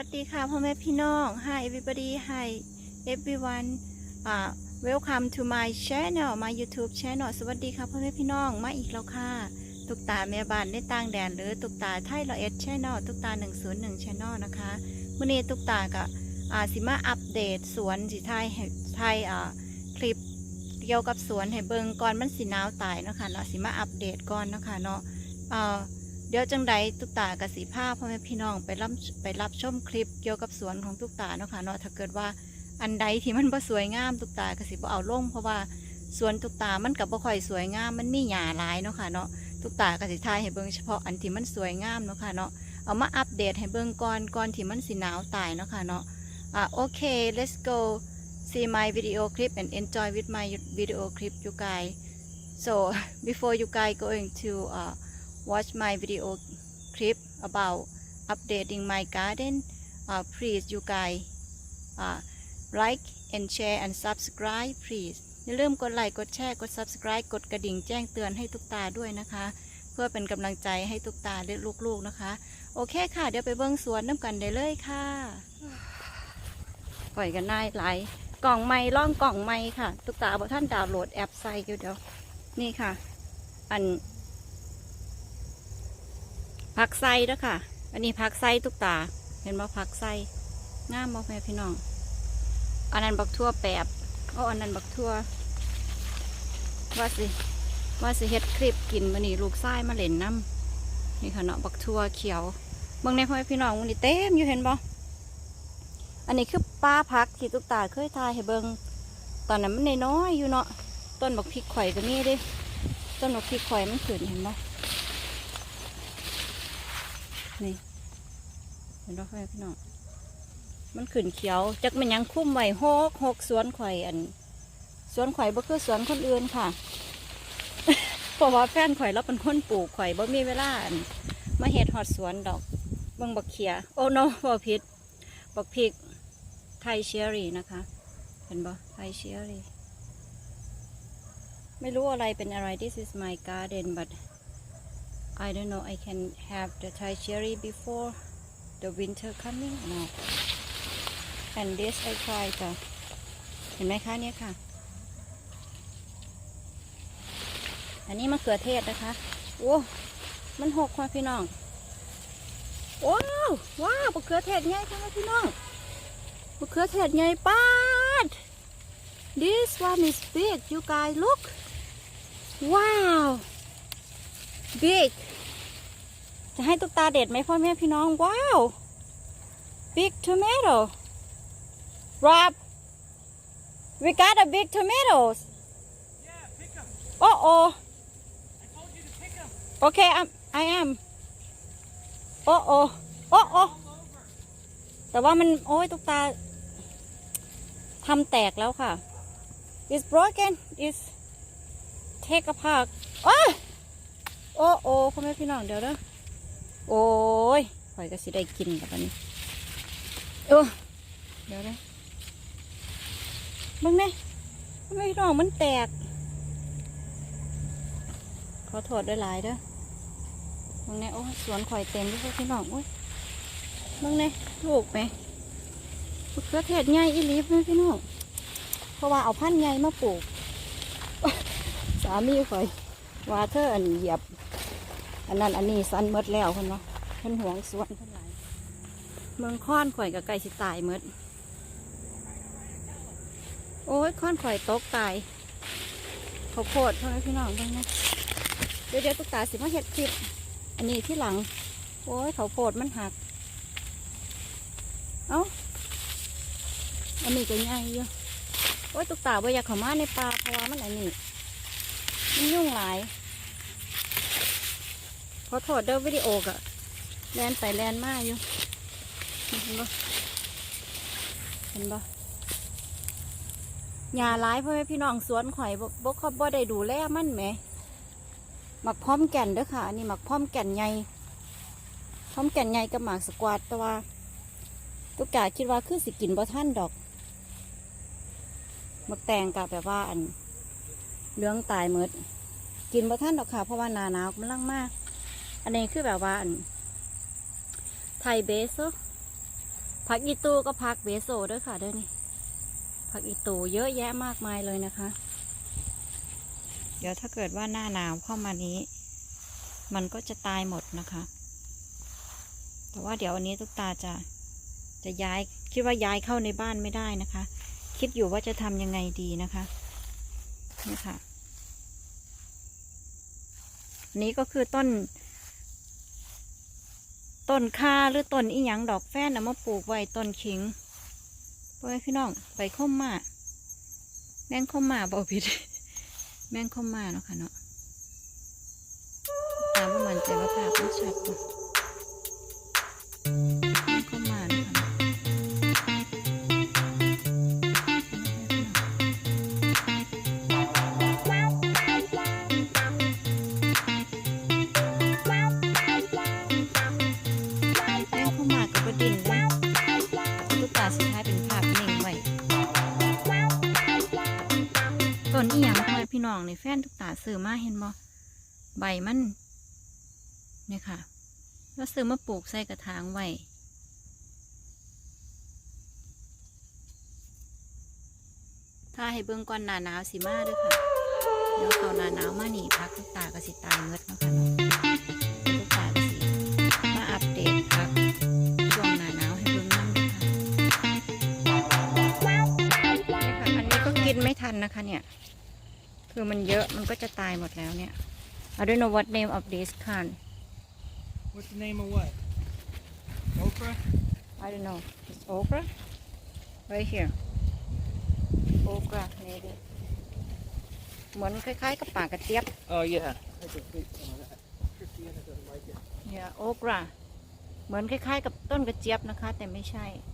วัสดีค่ะพ่อแม่พี่น้อง Hi everybody Hi everyone อ่า welcome to my channel my YouTube channel สวัสดีค่ะพ่อแม่พี่น้องมาอีกแล้วค่ะ ตุกตาแม่บ้านในต่างแดนหรือตุกตาไทยละเอ็ด channel ตุกตา 101 channel นะคะมื่อนี้ตุกตากับอ่าสิมาอัปเดตสวนสิไทยไทยอ่าคลิปเกี่ยวกับสวนให้เบิงก่อนมันสิหนาวตายเนาะคะเนาะสิมาอัปเดตก่อนเนาะคะเนาะอ่า เดี๋ยวจังใดตุกตากับสีผ้าพ่อแม่พี่น้องไปรับไปรับชมคลิปเกี่ยวกับสวนของตุกตาเนาะค่ะเนาะถ้าเกิดว่าอันใดที่มันบ่สวยงามตุกตาก็สิบ่เอาลงเพราะว่าสวนตุกตามันกับบ่ค่อยสวยงามมันมีหญ้าหลายเนาะค่ะเนาะตุกตาก็สิทายให้เบิ่งเฉพาะอันที่มันสวยงามเนาะค่ะเนาะเอามาอัปเดตให้เบิ่งก่อนก่อนที่มันสิหนาวตายเนาะค่ะเนาะอ่าโอเค let's go see my video clip and enjoy with my video clip you guys so before you guys going to uh, watch my video clip about updating my garden uh, please you guys uh, like and share and subscribe please อย่าลืมกดไลค์กดแชร์กด subscribe กดกระดิ่งแจ้งเตือนให้ทุกตาด้วยนะคะ เพื่อเป็นกำลังใจให้ทุกตาและลูกๆนะคะ โอเคค่ะ เดี๋ยวไปเบิ้งสวนน้ำกันได้เลยค่ะปล่อยกันได้หลายกล่องไม้ล่องกล่องไม้ค่ะ ทุกตาบอกท่านดาวน์โหลดแอปไซอยู่เดี๋ยว นี่ค่ะ อัน ผักไส้ด้อค่ะ อันนี้ผักไส้ตุกตา เห็นบ่ผักไส้งามบ่แม่พี่น้อง อันนั้นบักทั่วแปบโอ้อันนั้นบักทั่วว่าสิว่าสิเฮ็ดคลิปกินมื้อนี้ลูกไส้มาเล่นน้ำนี่ค่ะเนาะบักทั่วเขียวเบิ่งในพ่อพี่น้องมื้อนี้เต็มอยู่เห็นบ่อันนี้คือป้าพักที่ตุกตาเคยทายให้เบิงตอนนั้นมันน้อยอยู่เนาะต้นบักพริกข่อยก็มีเด้ต้นบักพริกข่อยมันขึ้นเห็นบ่ นี่เห็นบ่พ่อแม่พี่น้องมันขึ้นเขียวจักมันยังคุ้มไว้หกหกสวนข่อยอัน สวนข่อยบ่คือสวนคนอื่นค่ะเพราะว่าแฟนข่อยเราเป็นคนปลูกข่อยบ่มีเวลาอันมาเฮ็ดฮอดสวนดอกเบิ่งบักเขียโอ้โนบ่ผิดบักพริกไทยเชอรี่นะคะเห็นบ่ไทยเชอรี่ไม่รู้อะไรเป็นอะไร this is my garden but I don't know I can have the Thai cherry before the winter coming no and this I try จะเห็นไหมคะเนี่ยค่ะ อันนี้มะเขือเทศนะคะ โอ้ มันหกค่ะพี่น้อง ว้าวว้าวมะเขือเทศใหญ่ค่ะพี่น้องมะเขือเทศใหญ่ป้าด this one is big you guys look wow big จะให้ตุ๊กตาเด็ดไหมพ่อแม่พี่น้องว้าว big tomato Rob we got a big tomatoes Yeah, pick them. oh oh I told you to pick them. okay I'm, I am oh oh oh oh All over. แต่ว่ามันโอ้ยตุ๊กตาทำแตกแล้วค่ะ it's broken it's take apart อ้า โอ้โอ้พ่อแม่พี่น้องเดี๋ยวเด้อโอ้ยข่อยก็สิได้กินกับอันนี้โอ้เดี๋ยวเด้อมึงเนี่ยพ่อแม่พี่น้องมันแตก ขอโทษด้วยหลายเด้อมึงเนี่ยโอ้สวนข่อยเต็มด้วยพ่อพี่น้องโอ้ยมึงเนี่ยลูกไหมมะเขือเทศใหญ่อีหลีเพื่อนพี่น้องเพราะว่าเอาพันธุ์ใหญ่มาปลูก สามีข่อย ว่าเธออันเหยียบ อันนั้นอันนี้สันหมดแล้วคนเนาะเพิ่นห่วงสวนเพิ่นหลายเมืองค้อนข่อยกับไก่สิตายหมดโอ้ยค้อนข่อยตกตายข้าวโพดเพื่อนพี่น้องเพิ่นนะเดี๋ยวเดี๋ยวตุ๊กตาสิมาเห็ดคลิป อันนี้ที่หลัง โอ้ยข้าวโพดมันหัก เอ้า อันนี้ก็ใหญ่อยู่โอ้ยตุ๊กตาบ่อยากเข้ามาในป่าเพราะว่ามันอันนี้ มันยุ่งหลายขอโทษเด้อวิดีโอกะแลนไปแลนมาอยู่ เห็นบ่เห็นบ่หญ้าหลายพ่อแม่พี่น้องสวนข่อยบ่บ่เขาบ่ได้ดูแลมันแหมหมักพร้อมแก่นเด้อค่ะ อันนี้หมักพร้อมแก่นใหญ่พร้อมแก่นใหญ่กับหมากสกวาดแต่ว่าตุกกาคิดว่าคือสิกินบ่ท่านดอกมักแตงกับแบบว่าอัน เหลื้องตายหมดกินบ่ท่านดอกค่ะ เพราะว่าหนาหนาวกำลังมาก อันนี้คือแบบว่าไทยเบสผักอีตูก็ผักเบโซด้วยค่ะเด้อนี่ผักอีตูเยอะแยะมากมายเลยนะคะ เดี๋ยวถ้าเกิดว่าหน้าหนาวเข้ามานี้ มันก็จะตายหมดนะคะ แต่ว่าเดี๋ยววันนี้ตุ๊กตาจะจะย้ายคิดว่าย้ายเข้าในบ้านไม่ได้นะคะ คิดอยู่ว่าจะทำยังไงดีนะคะ นี่ค่ะ นี้ก็คือต้น ต้นคาหรือต้นอีหยังดอกแฟนนะมาปลูกไว้ต้นขิงพ่อพี่น้องไปข้มมาแม่งข้มมาบอกผิด แม่งข้มมาเนาะค่ะเนาะตามว่ามันใจว่าภาพมันชัดเนาะ พ่อแม่พี่น้องในแฟนทุกตาซื้อมาเห็นบ่ใบมันเนี่ยค่ะ แล้วซื้อมาปลูกใส่กระถางไว้ถ้าให้เบิ่งก่อนหน้าหนาวสิมาเด้วยค่ะ เดี๋ยวเขาหน้าหนาวมานี่พักทุกตาก็สิตายเมดเนาะค่ะเนาะทุกตาก็สิมาอัปเดตพักช่วงหน้าหนาวให้เบิ่งนั่นด้วยค่ะนี่ค่ะอันนี้ก็กินไม่ทันนะคะเนี่ย คือมันเยอะมันก็จะตายหมดแล้วเนี่ย I don't know what name of this can What's the name of what? Okra? I don't know it's okra right here okra maybe เหมือนคล้ายๆกับปากกระเจี๊ยบ Oh yeah. I can take some of that. Christiana doesn't like it. เนี่ย okra เหมือนคล้ายๆกับต้นกระเจี๊ยบนะคะ แต่ไม่ใช่ Oh,